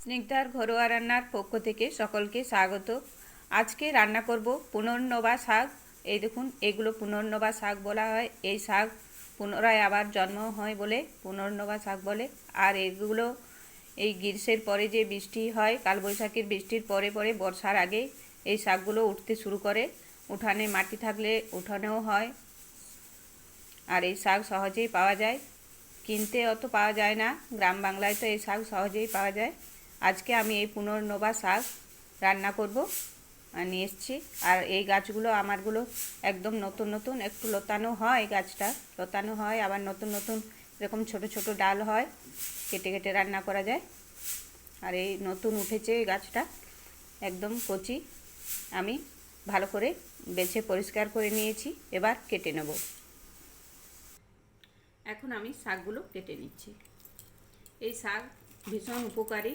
স্নিগ্ধার ঘরোয়া রান্নার পক্ষ থেকে সকলকে স্বাগত। আজকে রান্না করব পুনর্নবা শাক। এই দেখুন, এগুলো পুনর্নবা শাক বলা হয়। এই শাক পুনরায় আবার জন্ম হয় বলে পুনর্নবা শাক বলে। আর এগুলো এই গ্রীষ্মের পরে যে বৃষ্টি হয়, কালবৈশাখীর বৃষ্টির পরে পরে বর্ষার আগে এই শাকগুলো উঠতে শুরু করে। উঠানে মাটি থাকলে উঠানেও হয়। আর এই শাক সহজেই পাওয়া যায়। কিনতে অত পাওয়া যায় না। গ্রাম বাংলায় তো এই শাক সহজেই পাওয়া যায়। আজকে আমি এই পুনর্নবা শাক রান্না করব নিয়ে এসেছি। আর এই গাছগুলো, আমারগুলো একদম নতুন নতুন, একটু লতানো হয় গাছটা, লতানো হয়, আবার নতুন নতুন এরকম ছোট ছোট ডাল হয়, কেটে কেটে রান্না করা যায়। আর এই নতুন উঠেছে এই গাছটা, একদম কচি। আমি ভালো করে বেছে পরিষ্কার করে নিয়েছি, এবার কেটে নেব। এখন আমি শাকগুলো কেটে নিচ্ছি। এই শাক ভীষণ উপকারী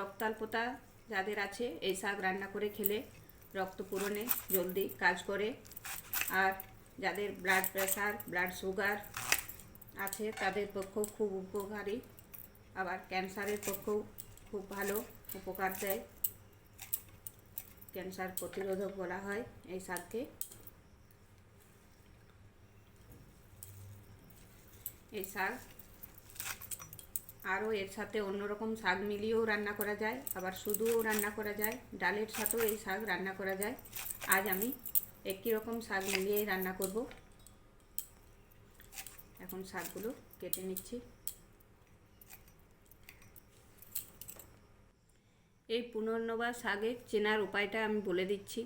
রক্তাল্পতা যাদের আছে, এই শাক রান্না করে খেলে রক্ত পূরণে জলদি কাজ করে। আর যাদের ব্লাড প্রেশার ব্লাড সুগার আছে, তাদের পক্ষেও খুব উপকারী। আবার ক্যান্সারের পক্ষেও খুব ভালো উপকার দেয়। ক্যান্সার প্রতিরোধক বলা হয় এই শাককে। এই শাক আরও এর সাথে অন্যরকম শাক মিলিয়েও রান্না করা যায়। আবার শুধুও রান্না করা যায়। ডালের সাথেও এই শাক রান্না করা যায়। আজ আমি একই রকম শাক মিলিয়েই রান্না করব। এখন শাকগুলো কেটে নিচ্ছি। এই পুনর্নবা শাকের চেনার উপায়টা আমি বলে দিচ্ছি।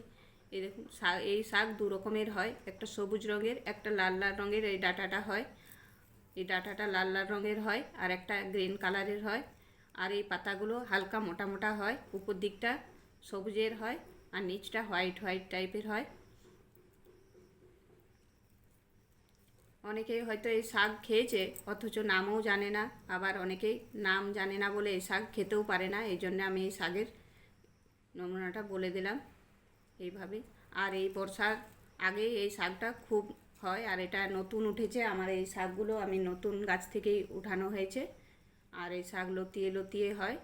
এই দেখুন, শাক, এই শাক দু রকমের হয়। একটা সবুজ রঙের, একটা লাল লাল রঙের এই ডাটাটা হয়। এই ডাটাটা লাল লাল রঙের হয় আর একটা গ্রিন কালারের হয়। আর এই পাতাগুলো হালকা মোটা মোটা হয়, উপর দিকটা সবুজের হয় আর নিচটা হোয়াইট হোয়াইট টাইপের হয়। অনেকেই হয়তো এই শাক খেয়েছে, অথচ নামও জানে না, আবার অনেকেই নাম জানে না বলে এই শাক খেতেও পারে না, এই জন্য আমি এই শাকের নমুনাটা বলে দিলাম এইভাবে আর এই বর্ষার আগেই এই শাকটা খুব হয়, আর এটা নতুন উঠেছে। আমার এই শাকগুলো আমি নতুন গাছ থেকেই উঠানো হয়েছে। আর এই শাক লতিয়ে লতিয়ে হয়।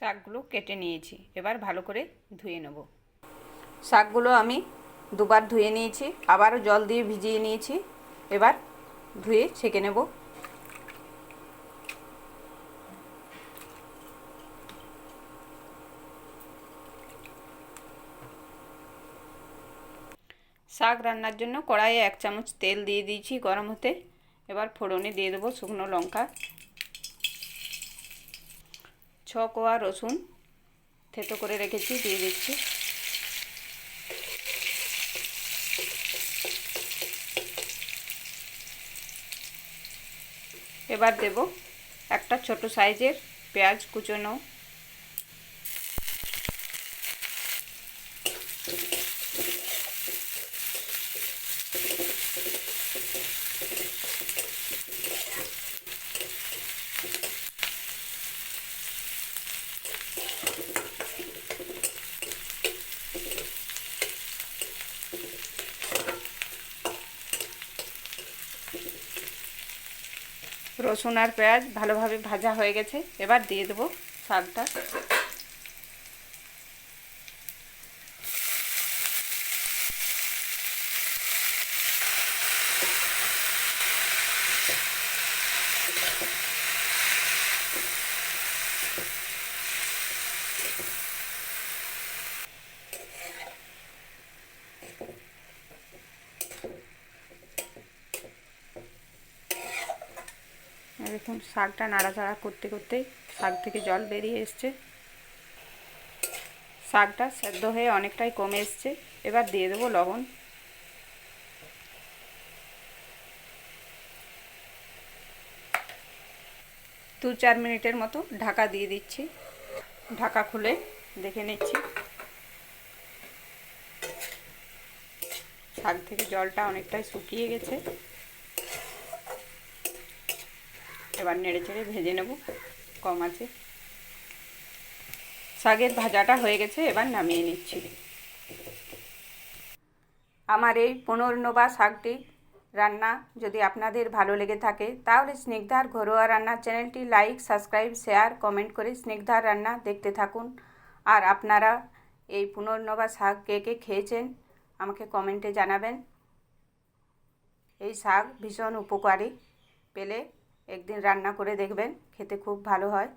শাকগুলো কেটে নিয়েছি। এবার ভালো করে ধুয়ে নেব। শাকগুলো আমি দুবার ধুয়ে নিয়েছি, আবারও জল দিয়ে ভিজিয়ে নিয়েছি। এবার ধুয়ে ছেঁকে নেব। শাক রান্নার জন্য কড়াইয়ে এক চামচ তেল দিয়ে দিয়েছি গরম হতে। এবার ফোড়নে দিয়ে দেবো শুকনো লঙ্কা। ছ কোয়া রসুন থেতো করে রেখেছি, দিয়ে দিচ্ছি। এবার দেব একটা ছোট সাইজের পেঁয়াজ কুচোনো রসুন আর পেঁয়াজ ভালোভাবে ভাজা হয়ে গেছে। এবার দিয়ে দেবো শাকটা দেখুন শাকটা নাড়াচাড়া করতে করতে শাক থেকে জল বেরিয়ে এসছে। শাকটা সেদ্ধ হয়ে অনেকটাই কমে এসছে। এবার দিয়ে দেবো লবণ। দু চার মিনিটের মতো ঢাকা দিয়ে দিচ্ছি। ঢাকা খুলে দেখে নিচ্ছি। শাক থেকে জলটা অনেকটাই শুকিয়ে গেছে। এবার নেড়ে চেড়ে ভেজে নেব, কম আছে। শাকের ভাজাটা হয়ে গেছে, এবার নামিয়ে নিচ্ছি। আমার এই পুনর্নবা শাকটি রান্না যদি আপনাদের ভালো লেগে থাকে, তাহলে স্নিগ্ধার ঘরোয়া রান্নার চ্যানেলটি লাইক, সাবস্ক্রাইব, শেয়ার, কমেন্ট করে স্নিগ্ধার রান্না দেখতে থাকুন। আর আপনারা এই পুনর্নবা শাক কে কে খেয়েছেন, আমাকে কমেন্টে জানাবেন। এই শাক ভীষণ উপকারী পেলে একদিন রান্না করে দেখবেন খেতে খুব ভালো হয়।